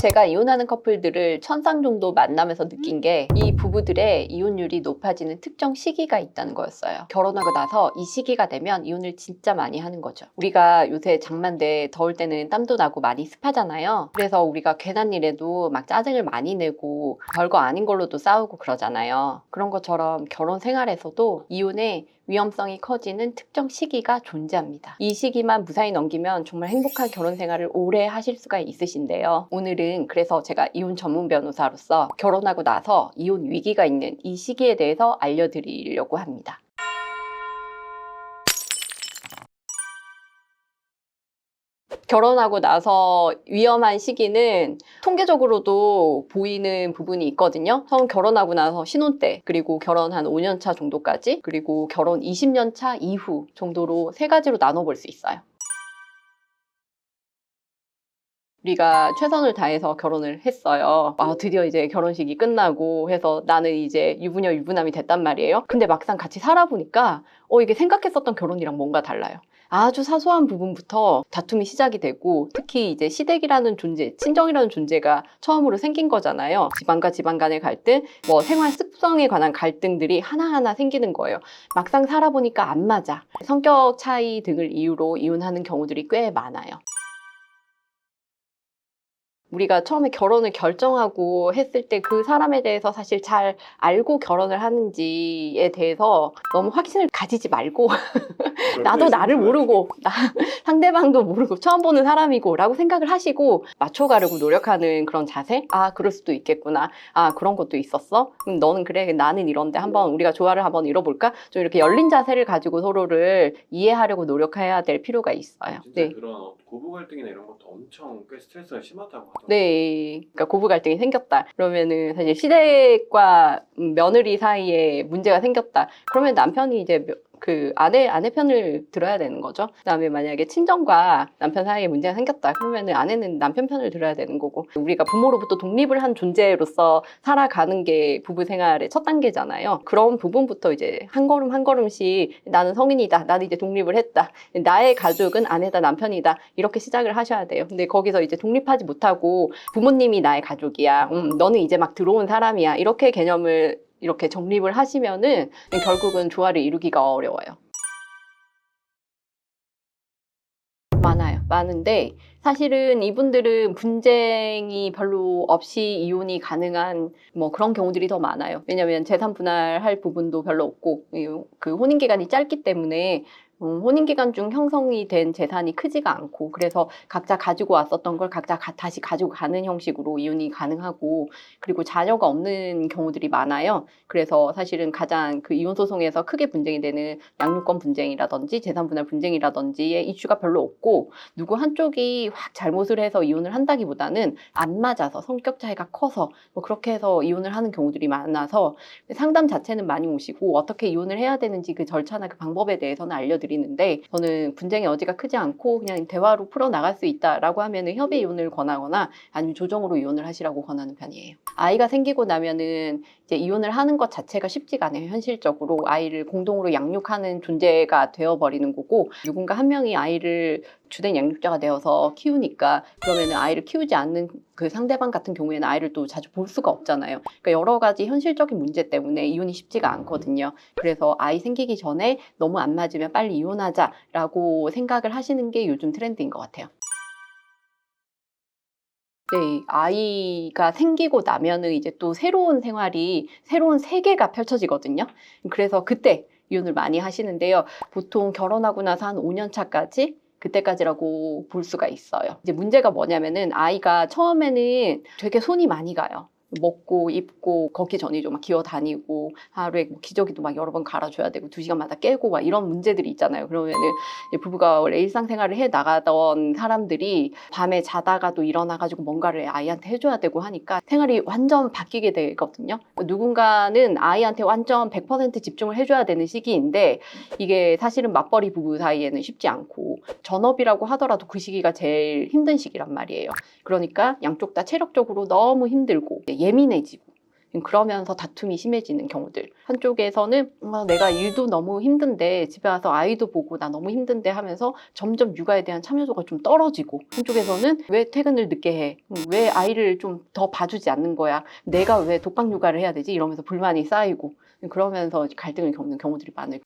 제가 이혼하는 커플들을 천상 정도 만나면서 느낀 게 이 부부들의 이혼율이 높아지는 특정 시기가 있다는 거였어요. 결혼하고 나서 이 시기가 되면 이혼을 진짜 많이 하는 거죠. 우리가 요새 장마인데 더울 때는 땀도 나고 많이 습하잖아요. 그래서 우리가 괜한 일에도 막 짜증을 많이 내고 별거 아닌 걸로도 싸우고 그러잖아요. 그런 것처럼 결혼 생활에서도 이혼의 위험성이 커지는 특정 시기가 존재합니다. 이 시기만 무사히 넘기면 정말 행복한 결혼 생활을 오래 하실 수가 있으신데요. 오늘은 그래서 제가 이혼 전문 변호사로서 결혼하고 나서 이혼 위기가 있는 이 시기에 대해서 알려드리려고 합니다. 결혼하고 나서 위험한 시기는 통계적으로도 보이는 부분이 있거든요. 처음 결혼하고 나서 신혼 때, 그리고 결혼 한 5년 차 정도까지, 그리고 결혼 20년 차 이후 정도로 세 가지로 나눠볼 수 있어요. 우리가 최선을 다해서 결혼을 했어요. 아, 드디어 이제 결혼식이 끝나고 해서 나는 이제 유부녀 유부남이 됐단 말이에요. 근데 막상 같이 살아보니까 어, 이게 생각했었던 결혼이랑 뭔가 달라요. 아주 사소한 부분부터 다툼이 시작이 되고 특히 이제 시댁이라는 존재, 친정이라는 존재가 처음으로 생긴 거잖아요. 집안과 집안 간의 갈등, 뭐 생활 습성에 관한 갈등들이 하나하나 생기는 거예요. 막상 살아보니까 안 맞아. 성격 차이 등을 이유로 이혼하는 경우들이 꽤 많아요. 우리가 처음에 결혼을 결정하고 했을 때 그 사람에 대해서 사실 잘 알고 결혼을 하는지에 대해서 너무 확신을 가지지 말고 나도 나를 모르고 나, 상대방도 모르고 처음 보는 사람이고 라고 생각을 하시고 맞춰가려고 노력하는 그런 자세? 아 그럴 수도 있겠구나 아 그런 것도 있었어? 그럼 너는 그래 나는 이런데 한번 우리가 조화를 한번 이뤄볼까? 좀 이렇게 열린 자세를 가지고 서로를 이해하려고 노력해야 될 필요가 있어요 네. 그런 어- 고부 갈등이나 이런 것도 엄청 꽤 스트레스가 심하다고 하더라고요. 네, 그러니까 고부 갈등이 생겼다. 그러면은 사실 시댁과 음, 며느리 사이에 문제가 생겼다. 그러면 남편이 이제 며- 그 아내 아내 편을 들어야 되는 거죠. 그다음에 만약에 친정과 남편 사이에 문제가 생겼다. 그러면은 아내는 남편 편을 들어야 되는 거고 우리가 부모로부터 독립을 한 존재로서 살아가는 게 부부 생활의 첫 단계잖아요. 그런 부분부터 이제 한 걸음 한 걸음씩 나는 성인이다. 나는 이제 독립을 했다. 나의 가족은 아내다 남편이다. 이렇게 시작을 하셔야 돼요. 근데 거기서 이제 독립하지 못하고 부모님이 나의 가족이야. 음, 너는 이제 막 들어온 사람이야. 이렇게 개념을 이렇게 정립을 하시면은 결국은 조화를 이루기가 어려워요. 많아요. 많은데 사실은 이분들은 분쟁이 별로 없이 이혼이 가능한 뭐 그런 경우들이 더 많아요. 왜냐하면 재산 분할할 부분도 별로 없고 이- 그 혼인 기간이 짧기 때문에 음, 혼인 기간 중 형성이 된 재산이 크지가 않고 그래서 각자 가지고 왔었던 걸 각자 가- 다시 가지고 가는 형식으로 이혼이 가능하고 그리고 자녀가 없는 경우들이 많아요. 그래서 사실은 가장 그 이혼 소송에서 크게 분쟁이 되는 양육권 분쟁이라든지 재산 분할 분쟁이라든지의 이슈가 별로 없고 누구 한쪽이 확 잘못을 해서 이혼을 한다기보다는 안 맞아서 성격 차이가 커서 뭐 그렇게 해서 이혼을 하는 경우들이 많아서 상담 자체는 많이 오시고 어떻게 이혼을 해야 되는지 그 절차나 그 방법에 대해서는 알려드리 는데 저는 분쟁의 여지가 크지 않고 그냥 대화로 풀어 나갈 수 있다라고 하면은 협의 이혼을 권하거나 아니면 조정으로 이혼을 하시라고 권하는 편이에요. 아이가 생기고 나면은 이제 이혼을 하는 것 자체가 쉽지가 않아요. 현실적으로 아이를 공동으로 양육하는 존재가 되어버리는 거고 누군가 한 명이 아이를 주된 양육자가 되어서 키우니까 그러면은 아이를 키우지 않는 그 상대방 같은 경우에는 아이를 또 자주 볼 수가 없잖아요. 그러니까 여러 가지 현실적인 문제 때문에 이혼이 쉽지가 않거든요. 그래서 아이 생기기 전에 너무 안 맞으면 빨리 이혼하자라고 생각을 하시는 게 요즘 트렌드인 것 같아요. 네, 아이가 생기고 나면은 이제 또 새로운 생활이, 새로운 세계가 펼쳐지거든요. 그래서 그때 이혼을 많이 하시는데요. 보통 결혼하고 나서 한 5년 차까지 그때까지라고 볼 수가 있어요. 이제 문제가 뭐냐면은 아이가 처음에는 되게 손이 많이 가요. 먹고 입고 걷기 전이죠. 막 기어 다니고 하루에 뭐 기저귀도 막 여러 번 갈아줘야 되고 두 시간마다 깨고 막 이런 문제들이 있잖아요. 그러면은 부부가 원래 일상생활을 해 나가던 사람들이 밤에 자다가도 일어나가지고 뭔가를 아이한테 해줘야 되고 하니까 생활이 완전 바뀌게 되거든요. 누군가는 아이한테 완전 100% 집중을 해줘야 되는 시기인데 이게 사실은 맞벌이 부부 사이에는 쉽지 않고 전업이라고 하더라도 그 시기가 제일 힘든 시기란 말이에요. 그러니까 양쪽 다 체력적으로 너무 힘들고 예민해지고 그러면서 다툼이 심해지는 경우들. 한쪽에서는 어, 내가 일도 너무 힘든데 집에 와서 아이도 보고 나 너무 힘든데 하면서 점점 육아에 대한 참여도가 좀 떨어지고 한쪽에서는 왜 퇴근을 늦게 해? 음, 왜 아이를 좀 더 봐주지 않는 거야? 내가 왜 독박 육아를 해야 되지? 이러면서 불만이 쌓이고 그러면서 갈등을 겪는 경우들이 많아요.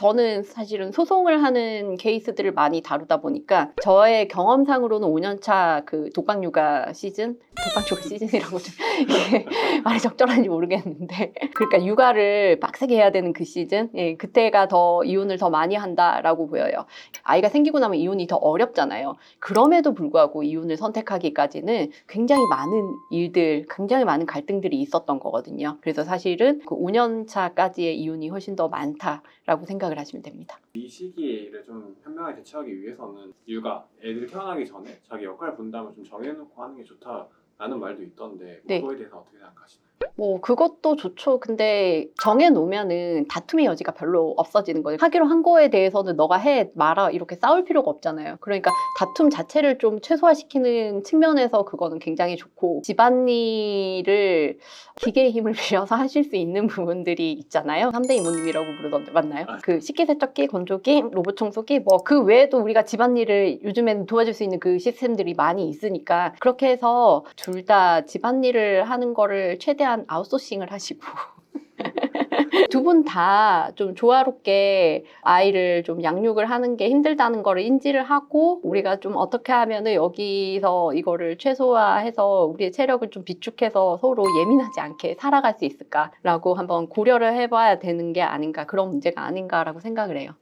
저는 사실은 소송을 하는 케이스들을 많이 다루다 보니까 저의 경험상으로는 5년차 그 독박 육아 시즌, 독박 육아 시즌이라고 좀 이게 말이 적절한지 모르겠는데 그러니까 육아를 빡세게 해야 되는 그 시즌, 예, 그때가 더 이혼을 더 많이 한다라고 보여요. 아이가 생기고 나면 이혼이 더 어렵잖아요. 그럼에도 불구하고 이혼을 선택하기까지는 굉장히 많은 일들, 굉장히 많은 갈등들이 있었던 거거든요. 그래서 사실은 그 5년 차까지의 이혼이 훨씬 더 많다라고 생각을 하시면 됩니다. 이 시기를 좀 현명하게 대처하기 위해서는 육아, 애들이 태어나기 전에 자기 역할 분담을 좀 정해놓고 하는 게 좋다라는 말도 있던데 네. 그거에 대해서 어떻게 생각하시나요? 뭐 그것도 좋죠. 근데 정해 놓으면은 다툼의 여지가 별로 없어지는 거예요. 하기로 한 거에 대해서는 너가 해 말아 이렇게 싸울 필요가 없잖아요. 그러니까 다툼 자체를 좀 최소화시키는 측면에서 그거는 굉장히 좋고 집안일을 기계의 힘을 빌려서 하실 수 있는 부분들이 있잖아요. 3대 이모님이라고 부르던데 맞나요? 아. 그 식기세척기, 건조기, 로봇 청소기 뭐 그 외에도 우리가 집안일을 요즘에는 도와줄 수 있는 그 시스템들이 많이 있으니까 그렇게 해서 둘 다 집안일을 하는 거를 최대한 아웃소싱을 하시고 두 분 다 좀 조화롭게 아이를 좀 양육을 하는 게 힘들다는 거를 인지를 하고 우리가 좀 어떻게 하면은 여기서 이거를 최소화해서 우리의 체력을 좀 비축해서 서로 예민하지 않게 살아갈 수 있을까라고 한번 고려를 해봐야 되는 게 아닌가 그런 문제가 아닌가라고 생각을 해요.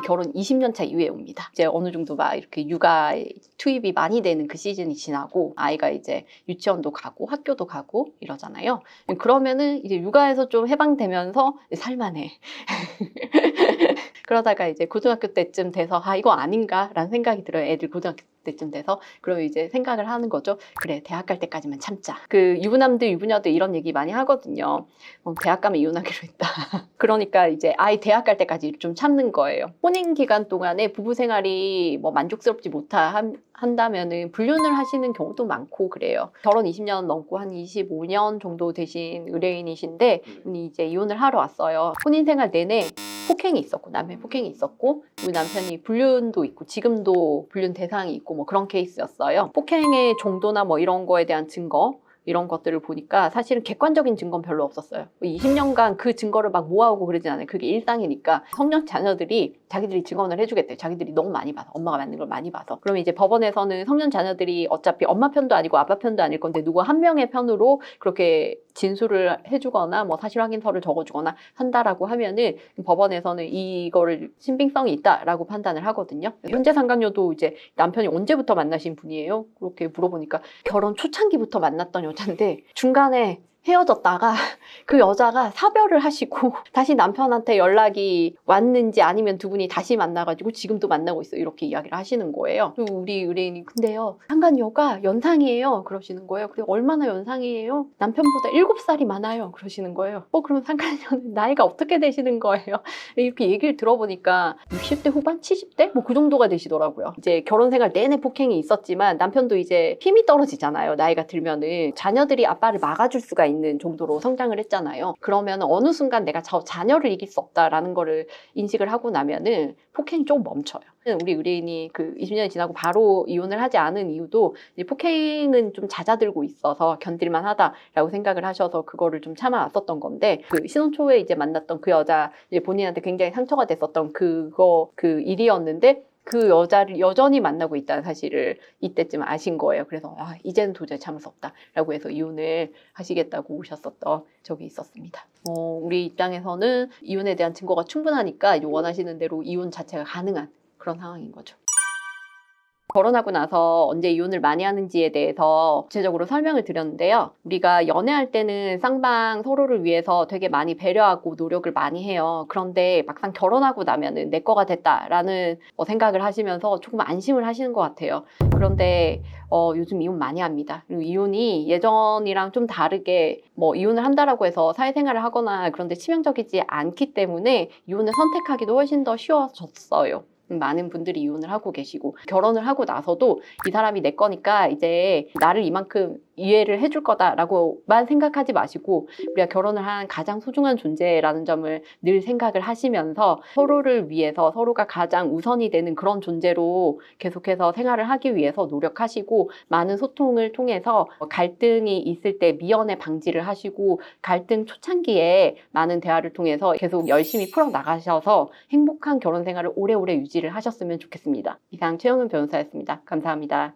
결혼 20년 차 이후에 옵니다. 이제 어느 정도 막 이렇게 육아 투입이 많이 되는 그 시즌이 지나고 아이가 이제 유치원도 가고 학교도 가고 이러잖아요. 그러면은 이제 육아에서 좀 해방되면서 살만해. 그러다가 이제 고등학교 때쯤 돼서 아 이거 아닌가라는 생각이 들어요. 애들 고등학교 때쯤 돼서 그러면 이제 생각을 하는 거죠. 그래 대학 갈 때까지만 참자. 그 유부남들 유부녀들 이런 얘기 많이 하거든요. 어, 대학 가면 이혼하기로 했다. 그러니까 이제 아이 대학 갈 때까지 좀 참는 거예요. 혼인 기간 동안에 부부 생활이 뭐 만족스럽지 못하 한다면은 불륜을 하시는 경우도 많고 그래요. 결혼 20년 넘고 한 25년 정도 되신 의뢰인이신데 이분이 이제 이혼을 하러 왔어요. 혼인 생활 내내 폭행이 있었고 남편 폭행이 있었고 우리 남편이 불륜도 있고 지금도 불륜 대상이 있고 뭐 그런 케이스였어요. 폭행의 정도나 뭐 이런 거에 대한 증거 이런 것들을 보니까 사실은 객관적인 증거는 별로 없었어요. 20년간 그 증거를 막 모아오고 그러진 않아요. 그게 일상이니까 성년 자녀들이 자기들이 증언을 해주겠대요. 자기들이 너무 많이 봐서 엄마가 맞는 걸 많이 봐서. 그러면 이제 법원에서는 성년 자녀들이 어차피 엄마 편도 아니고 아빠 편도 아닐 건데 누구 한 명의 편으로 그렇게 진술을 해주거나 뭐 사실 확인서를 적어주거나 한다라고 하면은 법원에서는 이거를 신빙성이 있다라고 판단을 하거든요. 현재 상간녀도 이제 남편이 언제부터 만나신 분이에요? 그렇게 물어보니까 결혼 초창기부터 만났던 여자인데 중간에 헤어졌다가 그 여자가 사별을 하시고 다시 남편한테 연락이 왔는지 아니면 두 분이 다시 만나가지고 지금도 만나고 있어 이렇게 이야기를 하시는 거예요. 우리 의뢰인이 근데요 상간녀가 연상이에요 그러시는 거예요. 그래 얼마나 연상이에요? 남편보다 7살이 많아요 그러시는 거예요. 어 그럼 상간녀는 나이가 어떻게 되시는 거예요? 이렇게 얘기를 들어보니까 60대 후반 70대 뭐 그 정도가 되시더라고요. 이제 결혼 생활 내내 폭행이 있었지만 남편도 이제 힘이 떨어지잖아요. 나이가 들면은 자녀들이 아빠를 막아줄 수가 있는 정도로 성장을 했잖아요. 그러면 어느 순간 내가 저 자녀를 이길 수 없다라는 거를 인식을 하고 나면은 폭행이 좀 멈춰요. 우리 의뢰인이 그 20년이 지나고 바로 이혼을 하지 않은 이유도 폭행은 좀 잦아들고 있어서 견딜만 하다라고 생각을 하셔서 그거를 좀 참아왔었던 건데 그 신혼 초에 이제 만났던 그 여자 본인한테 굉장히 상처가 됐었던 그거 그 일이었는데 그 여자를 여전히 만나고 있다는 사실을 이때쯤 아신 거예요. 그래서 아, 이제는 도저히 참을 수 없다라고 해서 이혼을 하시겠다고 오셨었던 적이 있었습니다. 어, 우리 입장에서는 이혼에 대한 증거가 충분하니까 원하시는 대로 이혼 자체가 가능한 그런 상황인 거죠. 결혼하고 나서 언제 이혼을 많이 하는지에 대해서 구체적으로 설명을 드렸는데요. 우리가 연애할 때는 쌍방 서로를 위해서 되게 많이 배려하고 노력을 많이 해요. 그런데 막상 결혼하고 나면은 내 거가 됐다라는 어, 생각을 하시면서 조금 안심을 하시는 것 같아요. 그런데 어, 요즘 이혼 많이 합니다. 그리고 이혼이 예전이랑 좀 다르게 뭐 이혼을 한다라고 해서 사회생활을 하거나 그런데 치명적이지 않기 때문에 이혼을 선택하기도 훨씬 더 쉬워졌어요. 많은 분들이 이혼을 하고 계시고 결혼을 하고 나서도 이 사람이 내 거니까 이제 나를 이만큼 이해를 해줄 거다라고만 생각하지 마시고 우리가 결혼을 한 가장 소중한 존재라는 점을 늘 생각을 하시면서 서로를 위해서 서로가 가장 우선이 되는 그런 존재로 계속해서 생활을 하기 위해서 노력하시고 많은 소통을 통해서 갈등이 있을 때 미연에 방지를 하시고 갈등 초창기에 많은 대화를 통해서 계속 열심히 풀어 나가셔서 행복한 결혼 생활을 오래오래 유지를 하셨으면 좋겠습니다. 이상 최영은 변호사였습니다. 감사합니다.